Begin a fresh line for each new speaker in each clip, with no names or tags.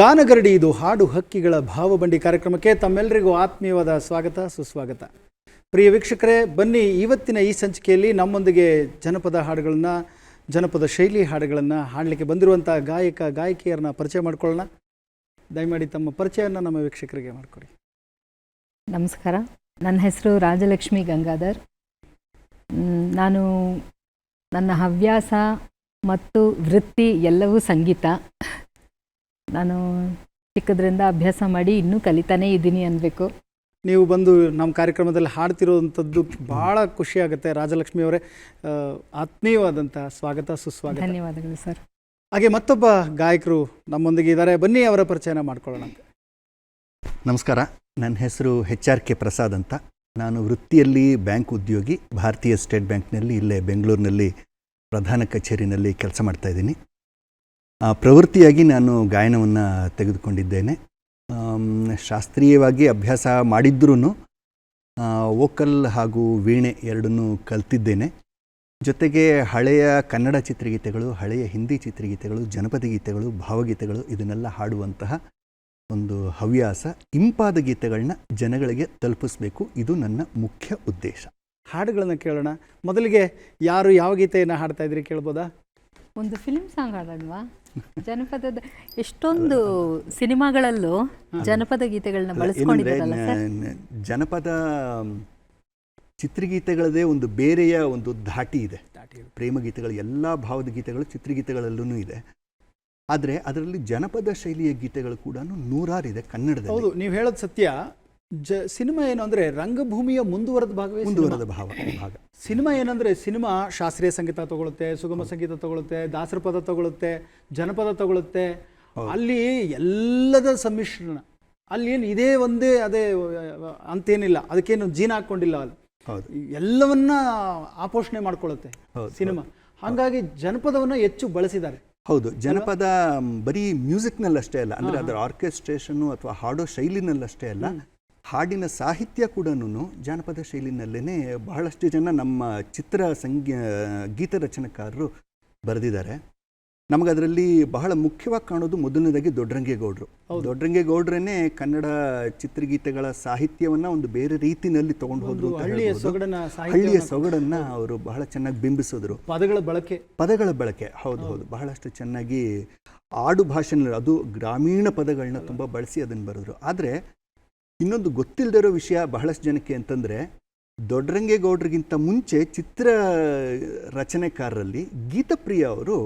ಗಾನಗರಡಿ ಇದು ಹಾಡು ಹಕ್ಕಿಗಳ ಭಾವಬಂಡಿ ಕಾರ್ಯಕ್ರಮಕ್ಕೆ ತಮ್ಮೆಲ್ಲರಿಗೂ ಆತ್ಮೀಯವಾದ ಸ್ವಾಗತ, ಸುಸ್ವಾಗತ. ಪ್ರಿಯ ವೀಕ್ಷಕರೇ, ಬನ್ನಿ ಇವತ್ತಿನ ಈ ಸಂಚಿಕೆಯಲ್ಲಿ ನಮ್ಮೊಂದಿಗೆ ಜನಪದ ಹಾಡುಗಳನ್ನು, ಜನಪದ ಶೈಲಿ ಹಾಡುಗಳನ್ನು ಹಾಡಲಿಕ್ಕೆ ಬಂದಿರುವಂಥ ಗಾಯಕ, ಗಾಯಕಿಯರನ್ನ ಪರಿಚಯ ಮಾಡ್ಕೊಳ್ಳೋಣ. ದಯಮಾಡಿ ತಮ್ಮ ಪರಿಚಯವನ್ನು ನಮ್ಮ ವೀಕ್ಷಕರಿಗೆ ಮಾಡಿಕೊಡಿ.
ನಮಸ್ಕಾರ. ನನ್ನ ಹೆಸರು ರಾಜಲಕ್ಷ್ಮಿ ಗಂಗಾಧರ್. ನಾನು ನನ್ನ ಹವ್ಯಾಸ ಮತ್ತು ವೃತ್ತಿ ಎಲ್ಲವೂ ಸಂಗೀತ. ನಾನು ಚಿಕ್ಕದ್ರಿಂದ ಅಭ್ಯಾಸ ಮಾಡಿ ಇನ್ನೂ ಕಲಿತಾನೇ ಇದ್ದೀನಿ ಅನ್ಬೇಕು.
ನೀವು ಬಂದು ನಮ್ಮ ಕಾರ್ಯಕ್ರಮದಲ್ಲಿ ಹಾಡ್ತಿರೋವಂಥದ್ದು ಭಾಳ ಖುಷಿ ಆಗುತ್ತೆ. ರಾಜಲಕ್ಷ್ಮಿ ಅವರೇ ಆತ್ಮೀಯವಾದಂಥ ಸ್ವಾಗತ ಸುಸ್ವಾಗತ.
ಧನ್ಯವಾದಗಳು ಸರ್.
ಹಾಗೆ ಮತ್ತೊಬ್ಬ ಗಾಯಕರು ನಮ್ಮೊಂದಿಗೆ ಇದ್ದಾರೆ. ಬನ್ನಿ ಅವರ ಪರಿಚಯ ಮಾಡ್ಕೊಳ್ಳೋಣ. ಅಂತ
ನಮಸ್ಕಾರ. ನನ್ನ ಹೆಸರು ಎಚ್ ಆರ್ ಕೆ ಪ್ರಸಾದ್ ಅಂತ. ನಾನು ವೃತ್ತಿಯಲ್ಲಿ ಬ್ಯಾಂಕ್ ಉದ್ಯೋಗಿ ಭಾರತೀಯ ಸ್ಟೇಟ್ ಬ್ಯಾಂಕ್ನಲ್ಲಿ ಇಲ್ಲೇ ಬೆಂಗಳೂರಿನಲ್ಲಿ ಪ್ರಧಾನ ಕಚೇರಿನಲ್ಲಿ ಕೆಲಸ ಮಾಡ್ತಾ ಇದ್ದೀನಿ. ಪ್ರವೃತ್ತಿಯಾಗಿ ನಾನು ಗಾಯನವನ್ನು ತೆಗೆದುಕೊಂಡಿದ್ದೇನೆ. ಶಾಸ್ತ್ರೀಯವಾಗಿ ಅಭ್ಯಾಸ ಮಾಡಿದ್ರೂ ವೋಕಲ್ ಹಾಗೂ ವೀಣೆ ಎರಡನ್ನೂ ಕಲ್ತಿದ್ದೇನೆ. ಜೊತೆಗೆ ಹಳೆಯ ಕನ್ನಡ ಚಿತ್ರಗೀತೆಗಳು ಹಳೆಯ ಹಿಂದಿ ಚಿತ್ರಗೀತೆಗಳು ಜನಪದ ಗೀತೆಗಳು ಭಾವಗೀತೆಗಳು ಇದನ್ನೆಲ್ಲ ಹಾಡುವಂತಹ ಒಂದು ಹವ್ಯಾಸ. ಇಂಪಾದ ಗೀತೆಗಳನ್ನ ಜನಗಳಿಗೆ ತಲುಪಿಸ್ಬೇಕು. ಇದು ನನ್ನ ಮುಖ್ಯ ಉದ್ದೇಶ.
ಹಾಡುಗಳನ್ನು ಕೇಳೋಣ. ಮೊದಲಿಗೆ ಯಾರು ಯಾವ ಗೀತೆಯನ್ನು ಹಾಡ್ತಾ ಇದ್ರಿ ಕೇಳ್ಬೋದಾ?
ಒಂದು ಫಿಲ್ಮ್ ಸಾಂಗ್ ಹಾಡೋಣವಾ? ಜನಪದದ ಎಷ್ಟೊಂದು ಸಿನಿಮಾಗಳಲ್ಲೂ ಜನಪದ ಗೀತೆಗಳನ್ನ
ಬಳಸ್ಕೊಂಡಿದ್ದಾರೆ
ಬಳಸ್ಕೊಂಡಿದ್ದಾರಲ್ಲ
ಜನಪದ ಚಿತ್ರಗೀತೆಗಳದೇ ಒಂದು ಬೇರೆಯ ಒಂದು ಧಾಟಿ ಇದೆ. ಪ್ರೇಮ ಗೀತೆಗಳು ಎಲ್ಲ ಭಾವದ ಗೀತೆಗಳು ಚಿತ್ರಗೀತೆಗಳಲ್ಲೂ ಇದೆ. ಆದರೆ ಅದರಲ್ಲಿ ಜನಪದ ಶೈಲಿಯ ಗೀತೆಗಳು ಕೂಡ ನೂರಾರಿದೆ ಕನ್ನಡದಲ್ಲಿ.
ಹೌದು ನೀವು ಹೇಳೋದು ಸತ್ಯ. ಜ ಸಿನಿಮಾ ಏನು ಅಂದರೆ ರಂಗಭೂಮಿಯ ಮುಂದುವರೆದ ಭಾಗವೇ
ಮುಂದುವರೆದ ಭಾವ ಭಾಗ.
ಸಿನಿಮಾ ಏನಂದರೆ ಸಿನಿಮಾ ಶಾಸ್ತ್ರೀಯ ಸಂಗೀತ ತಗೊಳುತ್ತೆ ಸುಗಮ ಸಂಗೀತ ತಗೊಳುತ್ತೆ ದಾಸರ ಪದ ತಗೊಳುತ್ತೆ ಜನಪದ ತಗೊಳುತ್ತೆ ಅಲ್ಲಿ ಎಲ್ಲದ ಸಮ್ಮಿಶ್ರಣ. ಅಲ್ಲಿ ಏನು ಇದೇ ಒಂದೇ ಅದೇ ಅಂತೇನಿಲ್ಲ. ಅದಕ್ಕೇನು ಜೀನ ಹಾಕ್ಕೊಂಡಿಲ್ಲ ಅಲ್ಲಿ.
ಹೌದು.
ಎಲ್ಲವನ್ನ ಆಪೋಷಣೆ ಮಾಡ್ಕೊಳ್ಳುತ್ತೆ ಸಿನಿಮಾ. ಹಾಗಾಗಿ ಜನಪದವನ್ನು ಹೆಚ್ಚು ಬಳಸಿದ್ದಾರೆ.
ಹೌದು ಜನಪದ ಬರೀ ಮ್ಯೂಸಿಕ್ನಲ್ಲಷ್ಟೇ ಅಲ್ಲ ಅಂದರೆ ಅದರ ಆರ್ಕೆಸ್ಟ್ರೇಷನ್ನು ಅಥವಾ ಹಾಡೋ ಶೈಲಿನಲ್ಲಷ್ಟೇ ಅಲ್ಲ ಹಾಡಿನ ಸಾಹಿತ್ಯ ಕೂಡ ಜಾನಪದ ಶೈಲಿನಲ್ಲೇ ಬಹಳಷ್ಟು ಜನ ನಮ್ಮ ಚಿತ್ರ ಸಂಗೀ ಗೀತ ರಚನಕಾರರು ಬರೆದಿದ್ದಾರೆ. ನಮಗದರಲ್ಲಿ ಬಹಳ ಮುಖ್ಯವಾಗಿ ಕಾಣೋದು ಮೊದಲನೇದಾಗಿ ದೊಡ್ಡರಂಗೇಗೌಡರು. ದೊಡ್ಡರಂಗೇಗೌಡ್ರೇ ಕನ್ನಡ ಚಿತ್ರಗೀತೆಗಳ ಸಾಹಿತ್ಯವನ್ನ ಒಂದು ಬೇರೆ ರೀತಿಯಲ್ಲಿ ತಗೊಂಡು ಹೋದ್ರು
ಹಳ್ಳಿಯ
ಹೇಳ್ಬೋದು.
ಸೊಗಡನ್ನ
ಹಳ್ಳಿಯ ಸೊಗಡನ್ನ ಅವರು ಬಹಳ ಚೆನ್ನಾಗಿ ಬಿಂಬಿಸಿದ್ರು.
ಪದಗಳ ಬಳಕೆ.
ಪದಗಳ ಬಳಕೆ. ಹೌದು ಹೌದು. ಬಹಳಷ್ಟು ಚೆನ್ನಾಗಿ ಆಡು ಭಾಷೆನಲ್ಲಿ ಅದು ಗ್ರಾಮೀಣ ಪದಗಳನ್ನ ತುಂಬ ಬಳಸಿ ಅದನ್ನು ಬರೆದ್ರು. ಆದರೆ ಇನ್ನೊಂದು ಗೊತ್ತಿಲ್ಲದಿರೋ ವಿಷಯ ಬಹಳಷ್ಟು ಜನಕ್ಕೆ ಅಂತಂದರೆ ದೊಡ್ಡರಂಗೇಗೌಡರಿಗಿಂತ ಮುಂಚೆ ಚಿತ್ರ ರಚನೆಕಾರರಲ್ಲಿ ಗೀತಪ್ರಿಯ ಅವರು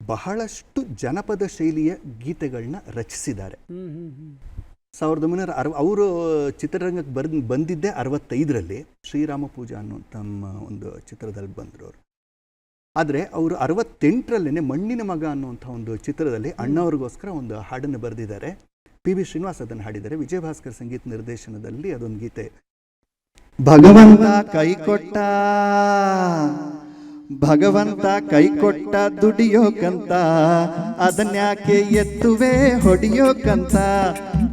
ಬಹಳಷ್ಟು ಜನಪದ ಶೈಲಿಯ ಗೀತೆಗಳನ್ನ ರಚಿಸಿದ್ದಾರೆ. ಸಾವಿರದ ಒಂಬೈನೂರ ಅರವ ಅವರು ಚಿತ್ರರಂಗಕ್ಕೆ ಬರ್ ಬಂದಿದ್ದೇ ಅರವತ್ತೈದರಲ್ಲಿ ಶ್ರೀರಾಮ ಪೂಜಾ ಅನ್ನೋ ತಮ್ಮ ಒಂದು ಚಿತ್ರದಲ್ಲಿ ಬಂದರು ಅವರು. ಆದರೆ ಅವರು ಅರವತ್ತೆಂಟರಲ್ಲೇ ಮಣ್ಣಿನ ಮಗ ಅನ್ನುವಂಥ ಒಂದು ಚಿತ್ರದಲ್ಲಿ ಅಣ್ಣವ್ರಿಗೋಸ್ಕರ ಒಂದು ಹಾಡನ್ನು ಬರೆದಿದ್ದಾರೆ. ಪಿ ವಿ ಶ್ರೀನಿವಾಸ್ ಅದನ್ನು ಹಾಡಿದ್ದಾರೆ. ವಿಜಯ ಭಾಸ್ಕರ್ ಸಂಗೀತ ನಿರ್ದೇಶನದಲ್ಲಿ ಅದೊಂದು ಗೀತೆ. ಭಗವಂತ ಕೈ ಕೊಟ್ಟ ಭಗವಂತ ಕೈ ಕೊಟ್ಟ ದುಡಿಯೋಕಂತ ಅದನ್ಯಾಕೆ ಎತ್ತುವೆ ಹೊಡಿಯೋಕಂತ?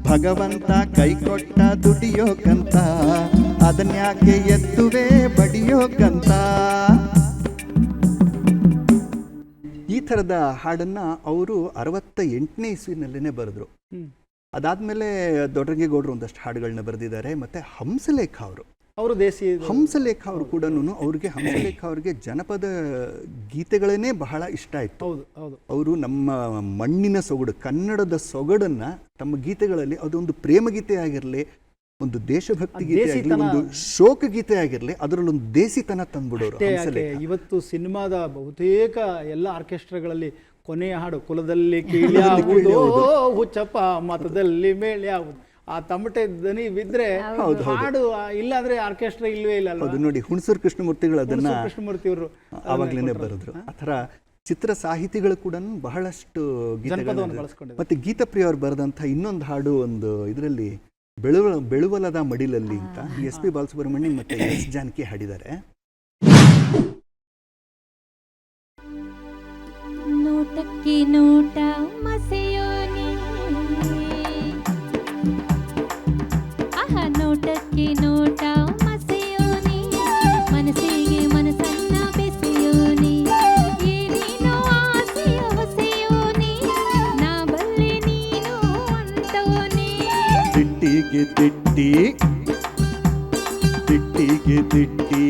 ಭಗವಂತ ಕೈ ಕೊಟ್ಟ ದುಡಿಯೋಕಂತ ಅದನ್ಯಾಕೆ ಎತ್ತುವೆ ಬಡಿಯೋಕಂತ? ಈ ಥರದ ಹಾಡನ್ನ ಅವರು ಅರವತ್ತ ಎಂಟನೇ ಇಸ್ವಿನಲ್ಲೇ ಬರೆದ್ರು ಅದಾದ್ಮೇಲೆ ದೊಡ್ಡರಂಗೇಗೌಡರು ಒಂದಷ್ಟು ಹಾಡುಗಳನ್ನ ಬರೆದಿದ್ದಾರೆ ಮತ್ತೆ ಹಂಸಲೇಖ ಅವರು.
ಅವರು ದೇಸಿ
ಹಂಸಲೇಖ ಅವರು ಕೂಡ ಅವ್ರಿಗೆ ಹಂಸಲೇಖ ಅವರಿಗೆ ಜನಪದ ಗೀತೆಗಳನ್ನೇ ಬಹಳ ಇಷ್ಟ ಆಯಿತು.
ಹೌದು ಹೌದು.
ಅವರು ನಮ್ಮ ಮಣ್ಣಿನ ಸೊಗಡು ಕನ್ನಡದ ಸೊಗಡನ್ನ ತಮ್ಮ ಗೀತೆಗಳಲ್ಲಿ ಅದೊಂದು ಪ್ರೇಮ ಗೀತೆ ಆಗಿರಲಿ ಒಂದು ದೇಶಭಕ್ತಿ
ಆ
ಗೀತೆ ಆಗಿರಲಿ ಒಂದು ಶೋಕ ಗೀತೆ ಆಗಿರಲಿ ಅದರಲ್ಲೊಂದು ದೇಸಿತನ ತಂದ್ಬಿಡೋರು
ಇವತ್ತು ಸಿನಿಮಾದ ಬಹುತೇಕ ಎಲ್ಲ ಆರ್ಕೆಸ್ಟ್ರಾಗಳಲ್ಲಿ ಕೊನೆಯ ಹಾಡು ಕುಲದಲ್ಲಿ ಕೀಳ್ಯಾವುದು ಹುಚ್ಚಪ್ಪ ಮತದಲ್ಲಿ ಮೇಳ್ಯಾವುದು? ಆ ತಮಟೆ ದನಿ ಬಿದ್ರೆ ಹಾಡು ಇಲ್ಲಾಂದ್ರೆ ಆರ್ಕೆಸ್ಟ್ರಾ ಇಲ್ವೇ ಇಲ್ಲ ಅದು
ಹೌದು ನೋಡಿ ಹುಣಸೂರು ಕೃಷ್ಣಮೂರ್ತಿಗಳು ಅದನ್ನ
ಹುಣಸೂರು ಕೃಷ್ಣಮೂರ್ತಿ ಅವರು
ಆವಾಗ್ಲೇನೆ ಬರೆದ್ರು. ಆತರ ಥರ ಚಿತ್ರ ಸಾಹಿತಿಗಳು ಕೂಡ ಬಹಳಷ್ಟು ಗೀತೆಗಳನ್ನು ಮತ್ತೆ ಗೀತಪ್ರಿಯ ಅವರು ಬರೆದಂತ ಇನ್ನೊಂದು ಹಾಡು ಒಂದು ಇದರಲ್ಲಿ ಬೆಳುವ ಬೆಳುವಲದ ಮಡಿಲಲ್ಲಿ ಅಂತ. ಎಸ್ ಪಿ ಬಾಲಸುಬ್ರಹ್ಮಣ್ಯ ಮತ್ತೆ ಎಸ್ ಜಾನಕಿ ಹಾಡಿದ್ದಾರೆ.
ನೋಟಕ್ಕೆ ನೋಟ ಮಸೆಯೋನಿ ಆಹ ನೋಟಕ್ಕೆ ನೋಟ ಮನಸ್ಸಿಗೆ ಮನಸ್ಸನ್ನ
ತಿಟ್ಟಿಗೆ ತಿಟ್ಟಿ ತಿಟ್ಟಿಗೆ ತಿಟ್ಟಿ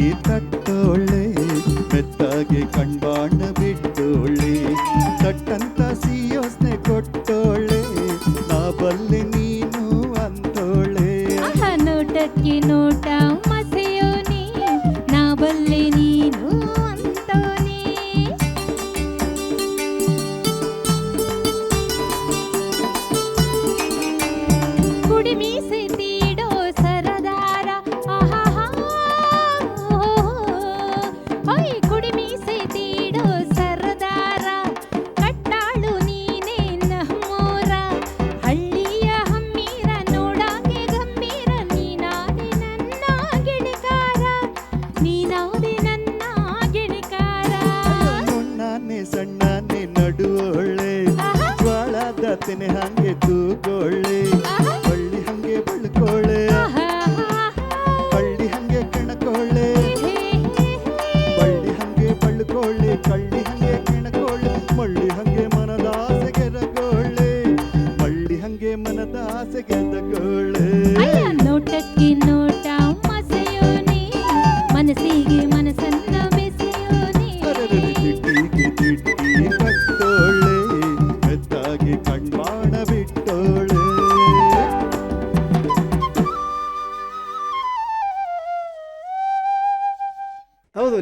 ತಟ್ಟಂತ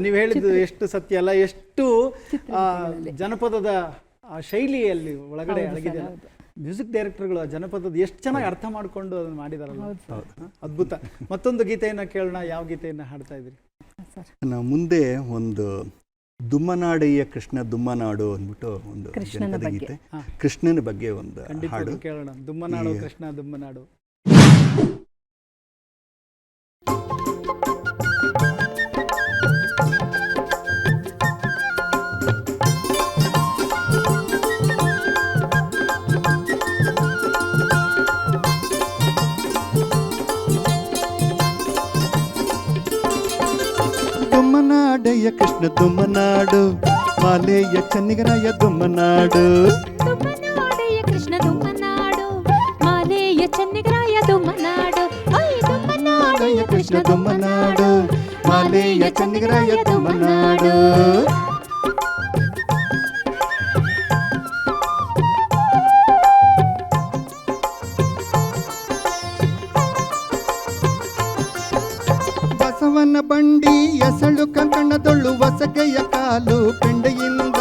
ನೀವು ಹೇಳಿದ್ದು ಎಷ್ಟು ಸತ್ಯ ಅಲ್ಲ ಎಷ್ಟು ಆ, ಜನಪದದ ಆ ಶೈಲಿಯಲ್ಲಿ ಒಳಗಡೆ ಅಡಗಿದೆ ಮ್ಯೂಸಿಕ್ ಡೈರೆಕ್ಟರ್ಗಳು ಆ ಜನಪದದ ಎಷ್ಟು ಚೆನ್ನಾಗಿ ಅರ್ಥ ಮಾಡ್ಕೊಂಡು ಅದನ್ನ ಮಾಡಿದಾರಲ್ಲ. ಅದ್ಭುತ. ಮತ್ತೊಂದು ಗೀತೆಯನ್ನು ಕೇಳೋಣ ಯಾವ ಗೀತೆಯನ್ನ ಹಾಡ್ತಾ ಇದ್ರಿ
ಸರ್.
ನಾವು ಮುಂದೆ ಒಂದು ದುಮ್ಮನಾಡಯ್ಯ ಕೃಷ್ಣ ದುಮ್ಮನಾಡು ಅಂದ್ಬಿಟ್ಟು ಒಂದು
ಕೃಷ್ಣನ
ಜನಪದ
ಬಗ್ಗೆ.
ಗೀತೆ. ಕೃಷ್ಣನ ಬಗ್ಗೆ ಒಂದು ಹಾಡು.
ಕೇಳೋಣ. ದುಮ್ಮನಾಡು ಕೃಷ್ಣ ದುಮ್ಮನಾಡು.
ದುಮ್ಮನಾಡಯ್ಯ ಕೃಷ್ಣ ದುಮ್ಮನಾಡು ಮಾಲೆಯ ಚನ್ನಿಗರಾಯ ದುಮ್ಮನಾಡು
ದುಮ್ಮನಾಡೆಯ ಕೃಷ್ಣ ದುಮ್ಮನಾಡು ಮಾಲೆಯ ಚೆನ್ನಿಗರಾಯ ದುಮ್ಮನಾಡು ಓಯ್ ದುಮ್ಮನಾಡೆಯ ಕೃಷ್ಣ ದುಮ್ಮನಾಡು
ಕಾಲು ಪೆಂಡೆಯಿಂದ.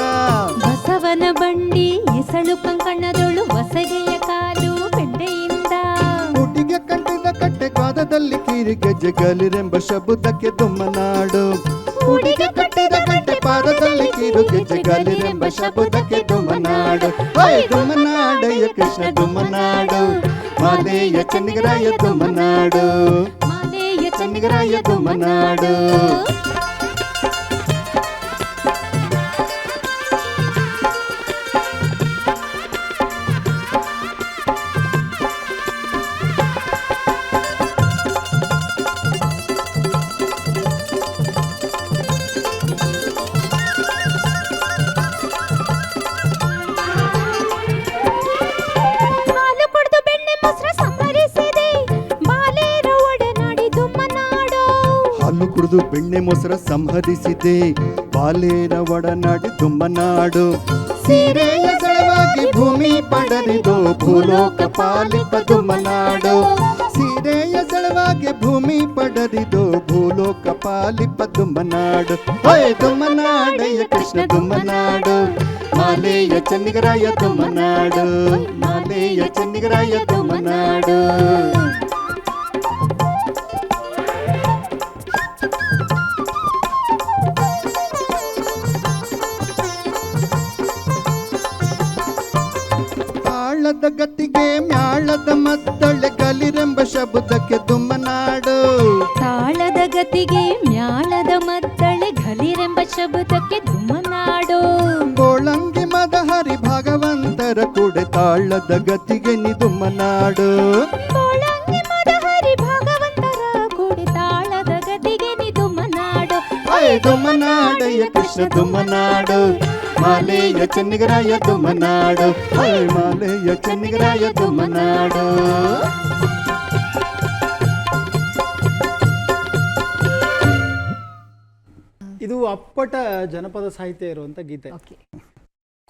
ಬಸವನ ಬಂಡಿ ಎಸಳು ಕಂಕಣದೊಳು ಹೊಸಗೆಯ ಕಾಲು ಪೆಂಡೆಯಿಂದ.
ಹುಟ್ಟಿಗೆ ಕಟ್ಟಿದ ಕಟ್ಟೆ ಕಾದದಲ್ಲಿ ಕೀರಿ ಗೆಜ್ಜೆ ಜಗಲಿರೆಂಬ ಶಬ್ದಕ್ಕೆ ದುಮ್ಮನಾಡು ಹುಡುಗೆ ಕಟ್ಟಿದ ಕಟ್ಟೆ ಪಾದದಲ್ಲಿ ಕಿರುಗೆ ಜಗಲಿರೆಂಬ ಶಬ್ದಕ್ಕೆ ದುಮ್ಮನಾಡು ಓಯ್ ದುಮ್ಮನಾಡಯ್ಯ ಕೃಷ್ಣ ದುಮ್ಮನಾಡು ಮಾಲೆಯ ಚನ್ನಿಗರಾಯ ತುಮ್ಮನಾಡು
ಮಾಲೆಯ
ಚನ್ನಿಗರಾಯ ದುಮ್ಮನಾಡು
ಕುಡಿದು ಬೆಣ್ಣೆ ಮೊಸರ
ಸಂಹರಿಸಿದೆ. ಬಾಲೇರ ಒಡನಾಡಿ ದುಮ್ಮನಾಡು. ಸೀರೆಯ ಸಲವಾಗಿ ಭೂಮಿ ಪಡರಿದು ಭೂಲೋಕ ಪಾಲಿಪ ದುಮ್ಮನಾಡು. ಸೀರೆಯ ಸಲವಾಗಿ ಭೂಮಿ ಪಡರಿದು ಭೂಲೋಕ ಪಾಲಿಪ ದುಮ್ಮನಾಡು. ಹೋಯ್ ದುಮ್ಮನಾಡಯ್ಯ ಕೃಷ್ಣ ದುಮ್ಮನಾಡು. ಮಾಲೆಯ ಚನ್ನಿಗರಾಯ ದುಮ್ಮನಾಡು. ಮಾಲೆಯ ಚನ್ನಿಗರಾಯ ದುಮ್ಮನಾಡು. ಶಬ್ದಕ್ಕೆ ದುಮ್ಮನಾಡು
ತಾಳದ ಗತಿಗೆ ಮ್ಯಾಳದ ಮದ್ದಳೆ ಘಲಿರೆಂಬ ಶಬ್ದಕ್ಕೆ ದುಮ್ಮನಾಡು
ಗೋಳಂಗಿ ಮದ ಹರಿ ಭಗವಂತರ ಕೂಡೆ ತಾಳದ ಗತಿಗೆ ನಿ ದುಮ್ಮನಾಡು
ಕೋಳಂಗಿ ಮದ ಹರಿ ಭಗವಂತರ ಕೂಡಿ ತಾಳದ ಗತಿಗೆ ನಿ ದುಮ್ಮನಾಡು
ದುಮ್ಮನಾಡಯ್ಯ ಕೃಷ್ಣ ದುಮ್ಮನಾಡು ಮಾಲೆಯ ಚೆನ್ನಿಗರಾಯ ದುಮ್ಮನಾಡು ಮಾಲೆಯ ಚೆನ್ನಿಗರಾಯ ದುಮ್ಮನಾಡು
ಅಪ್ಪಟ ಜನಪದ ಸಾಹಿತ್ಯ ಇರುವಂಥ ಗೀತೆ.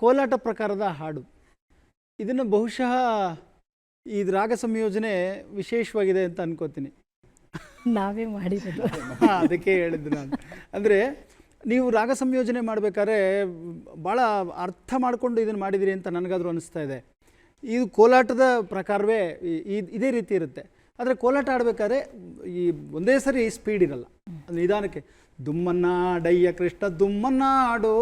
ಕೋಲಾಟ ಪ್ರಕಾರದ ಹಾಡು. ಇದನ್ನು ಬಹುಶಃ ಈ ರಾಗ ಸಂಯೋಜನೆ ವಿಶೇಷವಾಗಿದೆ ಅಂತ ಅನ್ಕೋತೀನಿ.
ನಾವೇ ಮಾಡಿರೋದು.
ಅದಕ್ಕೆ ಹೇಳಿದ್ದು ನಾನು. ಅಂದರೆ ನೀವು ರಾಗ ಸಂಯೋಜನೆ ಮಾಡಬೇಕಾದ್ರೆ ಭಾಳ ಅರ್ಥ ಮಾಡಿಕೊಂಡು ಇದನ್ನು ಮಾಡಿದಿರಿ ಅಂತ ನನಗಾದರೂ ಅನಿಸ್ತಾ ಇದೆ. ಇದು ಕೋಲಾಟದ ಪ್ರಕಾರವೇ ಇದೇ ರೀತಿ ಇರುತ್ತೆ. ಆದರೆ ಕೋಲಾಟ ಆಡಬೇಕಾದ್ರೆ ಈ ಒಂದೇ ಸರಿ ಸ್ಪೀಡ್ ಇರಲ್ಲ. ನಿಧಾನಕ್ಕೆ. ದುಮ್ಮನ್ನಾಡಯ್ಯ ಕೃಷ್ಣ ದುಮ್ಮನಾಡೋ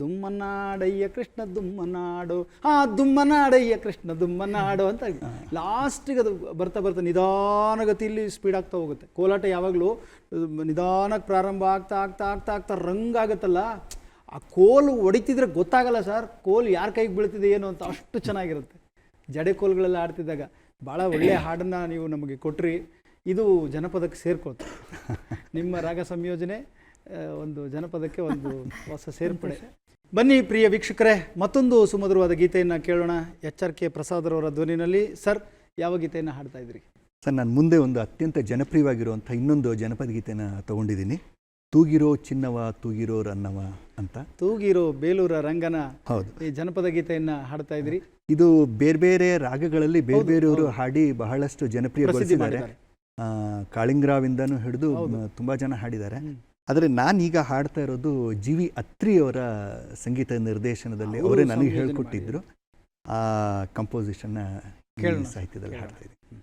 ದುಮ್ಮನಾಡಯ್ಯ ಕೃಷ್ಣ ದುಮ್ಮನಾಡೋ ಆ ದುಮ್ಮನಾಡಯ್ಯ ಕೃಷ್ಣ ದುಮ್ಮನಾಡೋ ಅಂತ ಲಾಸ್ಟಿಗೆ ಅದು ಬರ್ತಾ ಬರ್ತಾ ನಿಧಾನಗತಿಯಲ್ಲಿ ಸ್ಪೀಡ್ ಆಗ್ತಾ ಹೋಗುತ್ತೆ. ಕೋಲಾಟ ಯಾವಾಗಲೂ ನಿಧಾನಕ್ಕೆ ಪ್ರಾರಂಭ ಆಗ್ತಾ ಆಗ್ತಾ ಆಗ್ತಾ ಆಗ್ತಾ ರಂಗ್ ಆಗುತ್ತಲ್ಲ ಆ ಕೋಲು ಹೊಡಿತಿದ್ರೆ ಗೊತ್ತಾಗಲ್ಲ ಸರ್ ಕೋಲು ಯಾರ ಕೈಗೆ ಬೀಳ್ತಿದೆ ಏನು ಅಂತ ಅಷ್ಟು ಚೆನ್ನಾಗಿರುತ್ತೆ. ಜಡೆ ಕೋಲುಗಳೆಲ್ಲ ಆಡ್ತಿದ್ದಾಗ ಭಾಳ ಒಳ್ಳೆಯ ಹಾಡನ್ನು ನೀವು ನಮಗೆ ಕೊಟ್ರಿ. ಇದು ಜನಪದಕ್ಕೆ ಸೇರ್ಕೊಳ್ತು ನಿಮ್ಮ ರಾಗ ಸಂಯೋಜನೆ ಒಂದು ಜನಪದಕ್ಕೆ ಒಂದು ಹೊಸ ಸೇರ್ಪಡೆ. ಬನ್ನಿ ಪ್ರಿಯ ವೀಕ್ಷಕರೇ ಮತ್ತೊಂದು ಸುಮಧುರವಾದ ಗೀತೆಯನ್ನು ಕೇಳೋಣ. ಎಚ್ ಆರ್ ಕೆ ಪ್ರಸಾದರವರ ಧ್ವನಿನಲ್ಲಿ. ಸರ್ ಯಾವ ಗೀತೆಯನ್ನು ಹಾಡ್ತಾ ಇದ್ರಿ?
ಸರ್ ನಾನು ಮುಂದೆ ಒಂದು ಅತ್ಯಂತ ಜನಪ್ರಿಯವಾಗಿರುವಂಥ ಇನ್ನೊಂದು ಜನಪದ ಗೀತೆನ ತಗೊಂಡಿದ್ದೀನಿ. ತೂಗಿರೋ ಚಿನ್ನವ ತೂಗಿರೋ ರನ್ನವ ಅಂತ.
ತೂಗಿರೋ ಬೇಲೂರ ರಂಗನ
ಹೌದು.
ಈ ಜನಪದ ಗೀತೆಯನ್ನು ಹಾಡ್ತಾ ಇದ್ರಿ?
ಇದು ಬೇರೆ ಬೇರೆ ರಾಗಗಳಲ್ಲಿ ಬೇರೆ ಬೇರೆಯವರು ಹಾಡಿ ಬಹಳಷ್ಟು ಜನಪ್ರಿಯಗೊಳಿಸಿದ್ದಾರೆ. ಕಾಳಿಂಗರಾವಿಂದನೂ ಹಿಡಿದು ತುಂಬ ಜನ ಹಾಡಿದ್ದಾರೆ. ಆದರೆ ನಾನೀಗ ಹಾಡ್ತಾ ಇರೋದು ಜಿ ವಿ ಅತ್ರಿಯವರ ಸಂಗೀತ ನಿರ್ದೇಶನದಲ್ಲಿ
ಅವರೇ
ನನಗೆ ಹೇಳ್ಕೊಟ್ಟಿದ್ರು. ಆ ಕಂಪೋಸಿಷನ್ನ. ಸಾಹಿತ್ಯದಲ್ಲಿ. ಹಾಡ್ತಾ ಇದ್ದೀನಿ.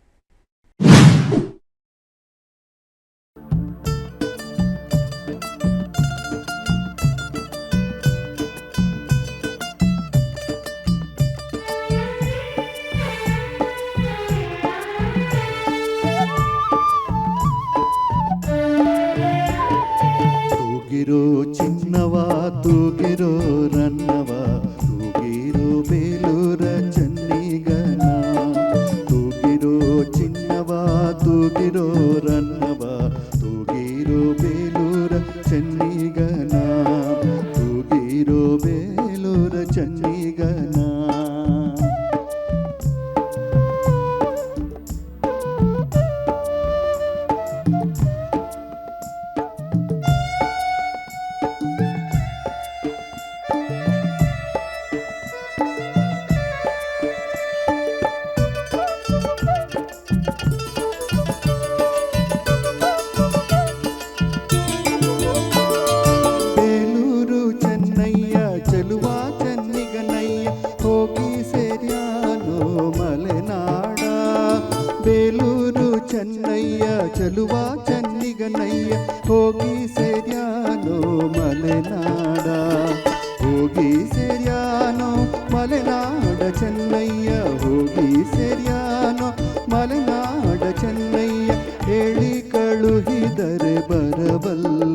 ಕಳುಹಿದರೆ ಬರಬಲ್ಲೋ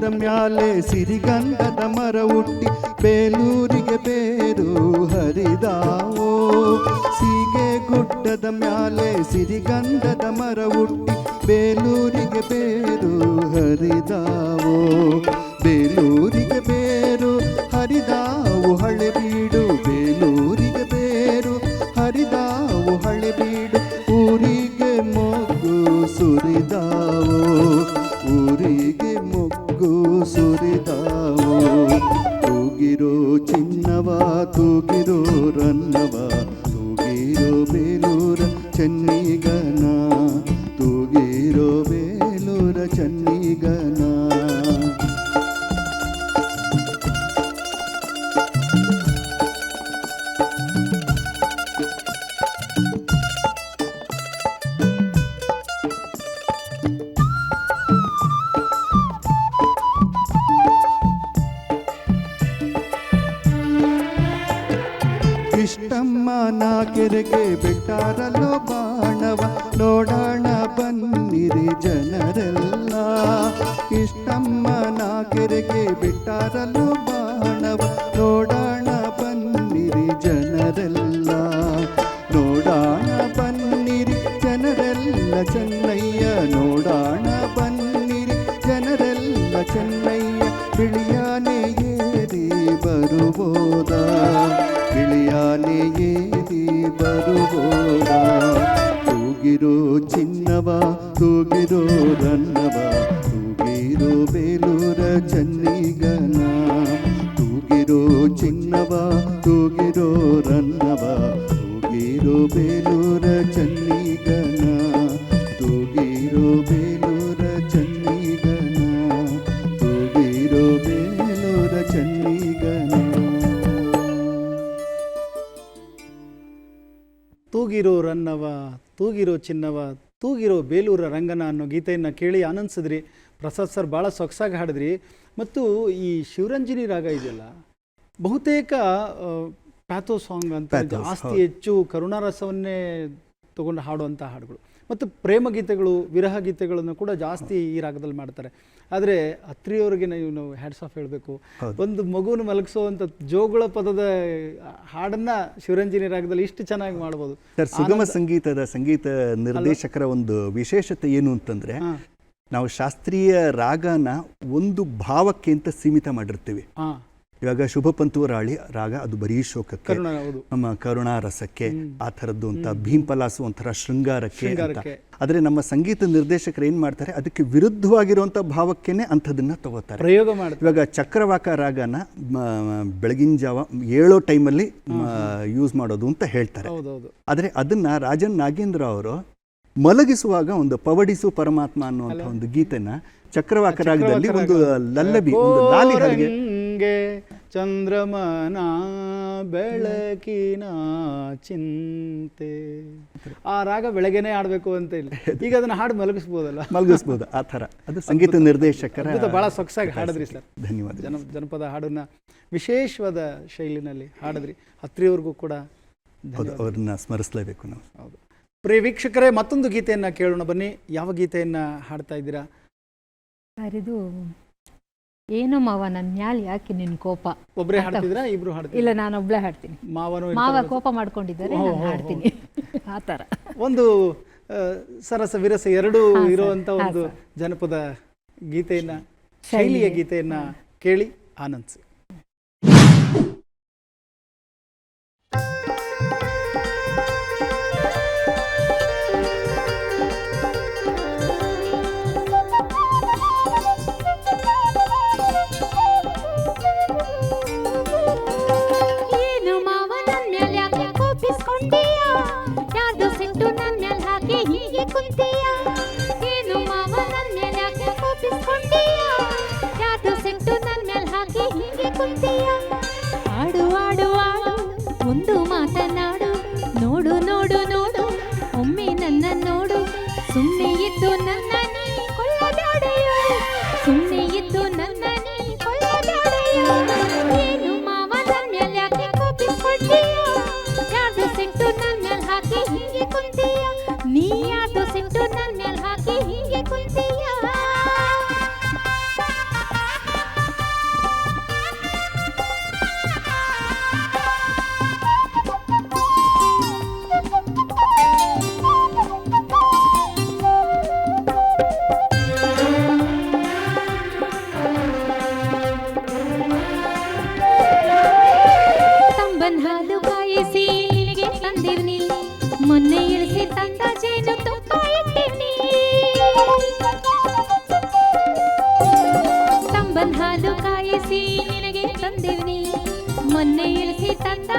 ಗುಡ್ಡದ ಮ್ಯಾಲೆ ಸಿರಿಗಂಧದ ಮರ ಹುಟ್ಟಿ ಬೇಲೂರಿಗೆ ಬೇರು ಹರಿದಾವೋ? ಸೀಗೆ ಗುಡ್ಡದ ಮ್ಯಾಲೆ ಸಿರಿಗಂಧದ ಮರ ಹುಟ್ಟಿ ಬೇಲೂರಿಗೆ ಬೇರು ಹರಿದಾವೋ? ಬೇಲೂರಿಗೆ ಬೇರು ಹರಿದಾವು? ಹಳೆ ಬೀಡು ಬೇಲೂರಿಗೆ ಬೇರು ಹರಿದಾವು? ಬಿಳಿಯಾನೆ ಏರಿ ಬರುಬೋದ ಬಿಳಿಯಾನೆ ಏರಿ ಬರುಬೋದ ತೂಗಿರೋ ಚಿನ್ನವ ತೂಗಿರೋ ರನ್ನವ ಚಿನ್ನವ ತೂಗಿರೋ ಬೇಲೂರ
ರಂಗನ ಅನ್ನೋ ಗೀತೆಯನ್ನು ಕೇಳಿ ಆನಂದಿಸಿದ್ರಿ. ಪ್ರಸಾದ್ ಸರ್ ಭಾಳ ಸೊಗಸಾಗಿ ಹಾಡಿದ್ರಿ. ಮತ್ತು ಈ ಶಿವರಂಜನಿ ರಾಗ ಇದೆಯಲ್ಲ ಬಹುತೇಕ ಪ್ಯಾಥೋ ಸಾಂಗ್ ಅಂತ ಜಾಸ್ತಿ. ಹೆಚ್ಚು ಕರುಣಾರಸವನ್ನೇ ತಗೊಂಡು ಹಾಡುವಂಥ ಹಾಡುಗಳು. ಮತ್ತು ಪ್ರೇಮ ಗೀತೆಗಳು ವಿರಹ ಗೀತೆಗಳನ್ನು ಕೂಡ ಜಾಸ್ತಿ ಈ ರಾಗದಲ್ಲಿ ಮಾಡ್ತಾರೆ. ಆದರೆ ಅತ್ರಿಯವರಿಗೆ ನಾವು ಹ್ಯಾಡ್ಸ್ ಆಫ್ ಹೇಳಬೇಕು. ಒಂದು ಮಗುವನ್ನು ಮಲಗಿಸುವಂಥ ಜೋಗುಳ ಪದದ ಹಾಡನ್ನ ಶಿವರಂಜನಿ ರಾಗದಲ್ಲಿ ಇಷ್ಟು ಚೆನ್ನಾಗಿ ಮಾಡ್ಬೋದು.
ಸರ್ ಸುಗಮ ಸಂಗೀತದ ಸಂಗೀತ ನಿರ್ದೇಶಕರ ಒಂದು ವಿಶೇಷತೆ ಏನು ಅಂತಂದರೆ. ನಾವು ಶಾಸ್ತ್ರೀಯ ರಾಗನ ಒಂದು ಭಾವಕ್ಕೆ ಅಂತ ಸೀಮಿತ ಮಾಡಿರ್ತೀವಿ. ಇವಾಗ ಶುಭ ಪಂತುವರಾಳಿ ರಾಗ ಅದು ಬರೀ ಶೋಕಕ್ಕೆ
ಕರುಣ
ನಮ್ಮ ಕರುಣಾರಸಕ್ಕೆ ಆ ಥರದ್ದು ಅಂತ ಭೀಂಪಲಾಸು ಒಂಥರ ಶೃಂಗಾರಕ್ಕೆ ಅಂತ. ಆದರೆ ನಮ್ಮ ಸಂಗೀತ ನಿರ್ದೇಶಕರು ಏನು ಮಾಡ್ತಾರೆ ಅದಕ್ಕೆ ವಿರುದ್ಧವಾಗಿರುವಂಥ ಭಾವಕ್ಕೇನೆ ಅಂಥದನ್ನ ತಗೋತಾರೆ.
ಪ್ರಯೋಗ ಮಾಡ್ತಾರೆ.
ಇವಾಗ ಚಕ್ರವಾಕ ರಾಗನ ಬೆಳಗಿನ ಜಾವ ಏಳೋ ಟೈಮಲ್ಲಿ ಯೂಸ್ ಮಾಡೋದು ಅಂತ ಹೇಳ್ತಾರೆ. ಆದರೆ ಅದನ್ನ ರಾಜನ್ ನಾಗೇಂದ್ರ ಅವರು ಮಲಗಿಸುವಾಗ ಒಂದು ಪವಡಿಸು ಪರಮಾತ್ಮ ಅನ್ನುವಂಥ ಒಂದು ಗೀತೆನ ಚಕ್ರವಾಕ ರಾಗದಲ್ಲಿ ಒಂದು ಲಲ್ಲಬಿ ಒಂದು ಲಾಲಿ
ಕೋರಂಗೆ ಚಂದ್ರಮನ ಬೆಳಕಿನ ಚಿಂತೆ. ಆ ರಾಗ ಬೆಳಗ್ಗೆನೆ ಆಡ್ಬೇಕು ಅಂತ ಇಲ್ಲ. ಈಗ ಅದನ್ನ ಹಾಡು ಮಲಗಿಸ್ಬೋದಲ್ಲ?
ಮಲಗಿಸ್ಬೋದು ಆ ಥರ. ಅದು ಸಂಗೀತ ನಿರ್ದೇಶಕರ
ಬಹಳ ಸೊಗಸಾಗಿ ಹಾಡಿದ್ರಿ ಸರ್.
ಧನ್ಯವಾದ
ಜನ ಜನಪದ ಹಾಡನ್ನ ವಿಶೇಷವಾದ ಶೈಲಿನಲ್ಲಿ ಹಾಡಿದ್ರಿ. ಹತ್ರಿಯವ್ರಿಗೂ ಕೂಡ
ಹೌದು ಅವ್ರನ್ನ ಸ್ಮರಿಸಲೇಬೇಕು ನಾವು.
ಹೌದು. ಪ್ರಿಯ ವೀಕ್ಷಕರೇ ಮತ್ತೊಂದು ಗೀತೆಯನ್ನ ಕೇಳೋಣ ಬನ್ನಿ. ಯಾವ ಗೀತೆಯನ್ನ ಹಾಡ್ತಾ ಇದ್ದೀರಾ?
ಏನೋ ಮಾವ ನನ್ನ ಮ್ಯಾಲ್ ಯಾಕೆ ನಿನ್ ಕೋಪ?
ಒಬ್ಬರೇ ಹಾಡ್ತಿದ್ರಾ? ಇಬ್ರು ಹಾಡ್ತಿದ್ರ?
ಇಲ್ಲ ನಾನು ಒಬ್ಳೆ ಹಾಡ್ತೀನಿ.
ಮಾವನು
ಮಾವ? ಕೋಪ ಮಾಡ್ಕೊಂಡಿದ್ದಾರೆ ನಾನು ಹಾಡ್ತೀನಿ. ಆ ಥರ.
ಒಂದು ಸರಸ ವಿರಸ ಎರಡೂ ಇರುವಂತ ಒಂದು ಜನಪದ ಗೀತೆಯನ್ನ ಶೈಲಿಯ ಗೀತೆಯನ್ನ ಕೇಳಿ ಆನಂದಿಸಿ.
ಆಡು ಆಡು ಆಡು ಒಂದು ಮಾತನಾಡು ನೋಡು ನೋಡು ನೋಡು ಒಮ್ಮೆ ಹಾಲು ಕಾಯಿಸಿ ನಿನಗೆ ತಂದಿರ್ನಿ ಮೊನ್ನೆ ಇಳಿಸಿ ತಂದ ಜೇನು ತುಪ್ಪ ಇಟ್ಟಿರ್ನಿ ತಂಬನ್ ಹಾಲು ಕಾಯಿಸಿ ನಿನಗೆ ತಂದಿರ್ನಿ ಮೊನ್ನೆ ಇಳಿಸಿ ತಂದ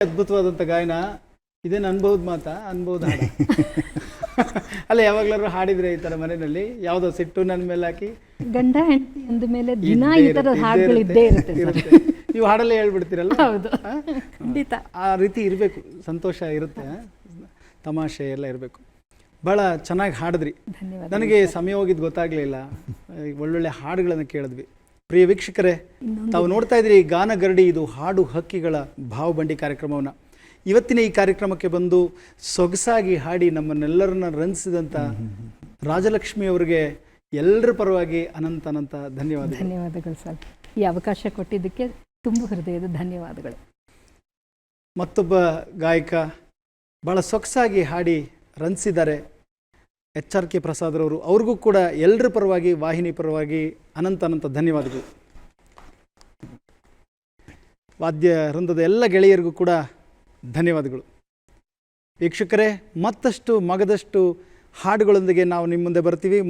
ಅದ್ಭುತವಾದಂಥ ಗಾಯನ. ಇದೇನು ಅನ್ಬಹುದು ಮಾತಾ? ಅನ್ಬಹುದು ಅಲ್ಲ ಯಾವಾಗ್ಲಾದ್ರು ಹಾಡಿದ್ರೆ ಈ ತರ ಮನೆಯಲ್ಲಿ? ಯಾವ್ದೋ ಸಿಟ್ಟು ನನ್ನ ಮೇಲೆ ಹಾಕಿ?
ಗಂಡ ಹೆಂಡತಿ ಅಂದ ಮೇಲೆ ದಿನ ಈ
ತರ
ಹಾಡುಗಳು ಇದ್ದೇ ಇರುತ್ತೆ.
ನೀವು ಹಾಡಲ್ಲೇ ಹೇಳ್ಬಿಡ್ತೀರಲ್ಲ?
ಹೌದು.
ಆ?
ಖಂಡಿತ.
ಆ ರೀತಿ ಇರಬೇಕು. ಸಂತೋಷ ಇರುತ್ತೆ. ತಮಾಷೆ ಎಲ್ಲ ಇರಬೇಕು. ಭಾಳ ಚೆನ್ನಾಗಿ ಹಾಡಿದ್ರಿ. ನನಗೆ ಸಮಯ ಹೋಗಿದ್ದು ಗೊತ್ತಾಗಲಿಲ್ಲ ಒಳ್ಳೊಳ್ಳೆ ಹಾಡುಗಳನ್ನು ಕೇಳಿದ್ವಿ. ಪ್ರಿಯ ವೀಕ್ಷಕರೇ ತಾವು ನೋಡ್ತಾ ಇದ್ರಿ ಗಾನಗರಡಿ ಇದು ಹಾಡು ಹಕ್ಕಿಗಳ ಭಾವಬಂಡಿ ಕಾರ್ಯಕ್ರಮವನ್ನು. ಇವತ್ತಿನ ಈ ಕಾರ್ಯಕ್ರಮಕ್ಕೆ ಬಂದು ಸೊಗಸಾಗಿ ಹಾಡಿ ನಮ್ಮನ್ನೆಲ್ಲರನ್ನ ರಂಜಿಸಿದಂಥ ರಾಜಲಕ್ಷ್ಮಿ ಅವರಿಗೆ ಎಲ್ಲರ ಪರವಾಗಿ ಅನಂತ ಅನಂತ ಧನ್ಯವಾದ
ಧನ್ಯವಾದಗಳು ಸರ್. ಈ ಅವಕಾಶ ಕೊಟ್ಟಿದ್ದಕ್ಕೆ ತುಂಬ ಹೃದಯದ ಧನ್ಯವಾದಗಳು.
ಮತ್ತೊಬ್ಬ ಗಾಯಕ ಭಾಳ ಸೊಗಸಾಗಿ ಹಾಡಿ ರಂಜಿಸಿದ್ದಾರೆ. ಎಚ್ ಆರ್ ಕೆ ಅವ್ರಿಗೂ ಕೂಡ ಎಲ್ಲರ ಪರವಾಗಿ, ವಾಹಿನಿ ಪರವಾಗಿ ಅನಂತ ಅನಂತ ಧನ್ಯವಾದಗಳು. ವಾದ್ಯ ವೃಂದದ ಎಲ್ಲ ಗೆಳೆಯರಿಗೂ ಕೂಡ ಧನ್ಯವಾದಗಳು. ವೀಕ್ಷಕರೇ, ಮತ್ತಷ್ಟು ಮಗದಷ್ಟು ಹಾಡುಗಳೊಂದಿಗೆ ನಾವು ನಿಮ್ಮ ಮುಂದೆ ಬರ್ತೀವಿ.